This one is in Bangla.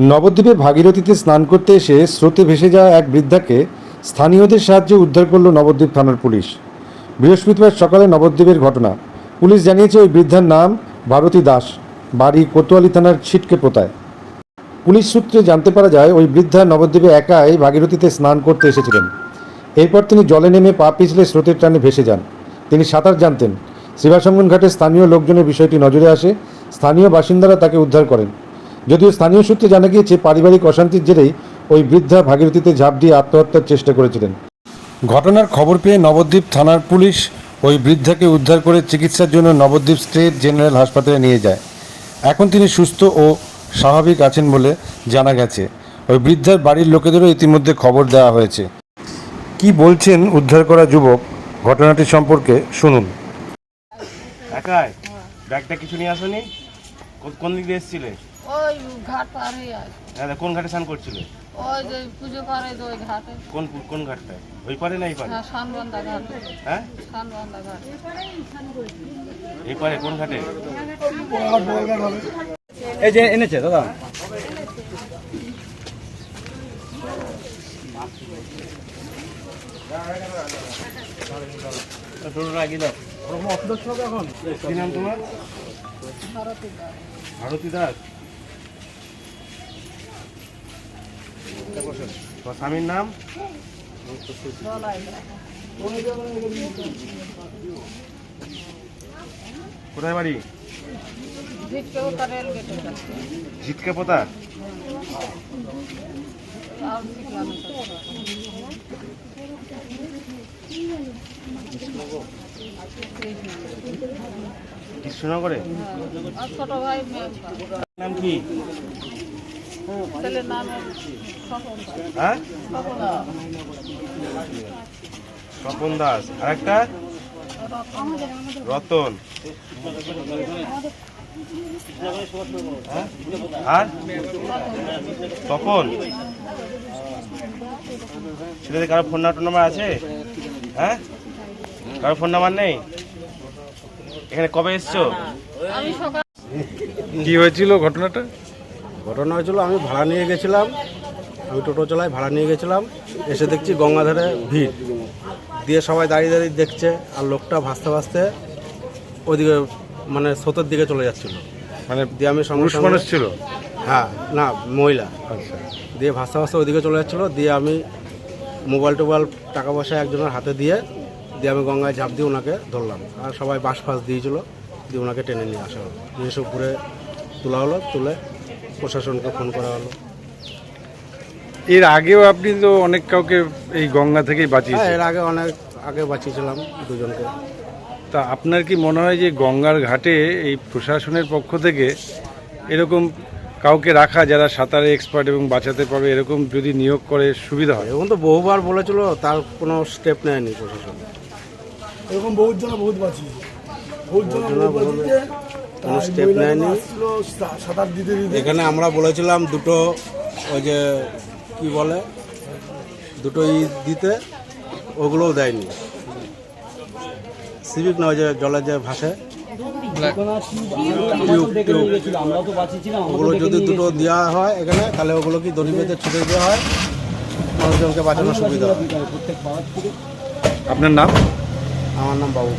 নবদ্বীপে ভাগীরথীতে স্নান করতে এসে স্রোতে ভেসে যাওয়া এক বৃদ্ধাকে স্থানীয়দের সাহায্যে উদ্ধার করল নবদ্বীপ থানার পুলিশ। বৃহস্পতিবার সকালে নবদ্বীপের ঘটনা। পুলিশ জানিয়েছে ওই বৃদ্ধার নাম ভারতী দাস, বাড়ি কোতোয়ালি থানার ছিটকে পোতায়। পুলিশ সূত্রে জানতে পারা যায়, ওই বৃদ্ধা নবদ্বীপে একাই ভাগীরথীতে স্নান করতে এসেছিলেন। এরপর তিনি জলে নেমে পা পিছলে স্রোতের টানে ভেসে যান। তিনি সাঁতার জানতেন। শিবাসঙ্গন ঘাটে স্থানীয় লোকজনের বিষয়টি নজরে আসে। স্থানীয় বাসিন্দারা তাকে উদ্ধার করেন। যদিও স্থানীয় সূত্রে জানা গিয়েছে পারিবারিক অশান্তির জেরেই ওই বৃদ্ধা ভাগীরথীতে ঝাঁপ দিয়ে আত্মহত্যার চেষ্টা করেছিলেন। ঘটনার খবর পেয়ে নবদ্বীপ থানার পুলিশ ওই বৃদ্ধাকে উদ্ধার করে চিকিৎসার জন্য নবদ্বীপ স্টেট জেনারেল হাসপাতালে নিয়ে যায়। এখন তিনি সুস্থ ও স্বাভাবিক আছেন বলে জানা গেছে। ওই বৃদ্ধার বাড়ির লোকেদেরও ইতিমধ্যে খবর দেওয়া হয়েছে। কি বলছেন উদ্ধার করা যুবক? ঘটনাটি সম্পর্কে শুনুন। একাই ব্যাগটা কিছু নিয়ে আসনি? কোন দিক দিয়ে এসেছিলে? ওই ঘাট পার হয়ে আছে হ্যাঁ কোন ঘাটে স্নান করছিলে? ওই যে পুজো যে ওই ঘাটে। কোন কোন ঘাটটায় ওই পারে না এই পারে হ্যাঁ শানবন্দা ঘাটে। হ্যাঁ? শানবন্দা ঘাটে। এই পারে কোন ঘাটে? এই যে এনেছে দাদা। কি নাম তোমার? ভারতী দাস? স্বামীর নাম? কোথায় বাড়ি? ঝিটকা পোতা কৃষ্ণনগরে ছোট ভাই নাম কি? ছেলের নাম হ্যাঁ? স্বপন দাস। আর একটা রতন। হ্যাঁ? আর? তপন ছেলেদের কারও ফোন নাম্বার আছে? হ্যাঁ? কারও ফোন নাম্বার নেই? এখানে কবে এসছো? আমি সকাল কি হয়েছিল ঘটনাটা? ঘটনা হয়েছিল আমি ভাড়া নিয়ে গেছিলাম আমি টোটো চালাই ভাড়া নিয়ে গেছিলাম এসে দেখছি গঙ্গাধারে ভিড়। দিয়ে সবাই দাঁড়িয়ে দাঁড়িয়ে দেখছে আর লোকটা ভাসতে ভাসতে ওইদিকে মানে স্রোতের দিকে চলে যাচ্ছিল। মানে দিয়ে আমি সঙ্গে মানুষ ছিল? হ্যাঁ না মহিলা। আচ্ছা। দিয়ে ভাসতে ভাসতে ওইদিকে চলে যাচ্ছিল দিয়ে আমি মোবাইল টোবাইল টাকা পয়সা একজনের হাতে দিয়ে দিয়ে আমি গঙ্গায় ঝাঁপ দিয়ে ওনাকে ধরলাম। আর সবাই বাস ফাঁস দিয়েছিল দিয়ে ওনাকে টেনে নিয়ে আসা হলো। নিয়ে এসে উপরে তোলা হলো তুলে প্রশাসনকে ফোন করা হলো। এর আগেও আপনি তো অনেক কাউকে এই গঙ্গা থেকেই হ্যাঁ বাঁচিয়েছেন এর আগে অনেক আগে বাঁচিয়েছিলাম দুজনকে। তা আপনার কি মনে হয় যে গঙ্গার ঘাটে এই প্রশাসনের পক্ষ থেকে এরকম কাউকে রাখা যারা সাঁতারে এক্সপার্ট এবং বাঁচাতে পারবে এরকম যদি নিয়োগ করে সুবিধা হয়? এবং তো বহুবার বলেছিল তার কোনো স্টেপ নেয়নি প্রশাসন। এরকম বহুত জন বহুত বাঁচিয়েছে। বহুত জন বহুত বহুত বাঁচিয়েছে। কোনো স্টেপ নেয়নি। সাঁতার দিতে দিতে। এখানে আমরা বলেছিলাম দুটো ওই যে কি বলে দুটো ই দিতে ওগুলোও দেয়নি। সিভিক না ওই যে জলে যে ভাসে টিউব টিউব ওগুলো যদি দুটো দেওয়া হয় এখানে তাহলে ওগুলো কি দড়ি বেঁধে ছুটে দেওয়া হয়? মানুষজনকে বাঁচানোর সুবিধা হয়। আপনার নাম? আমার নাম বাবু।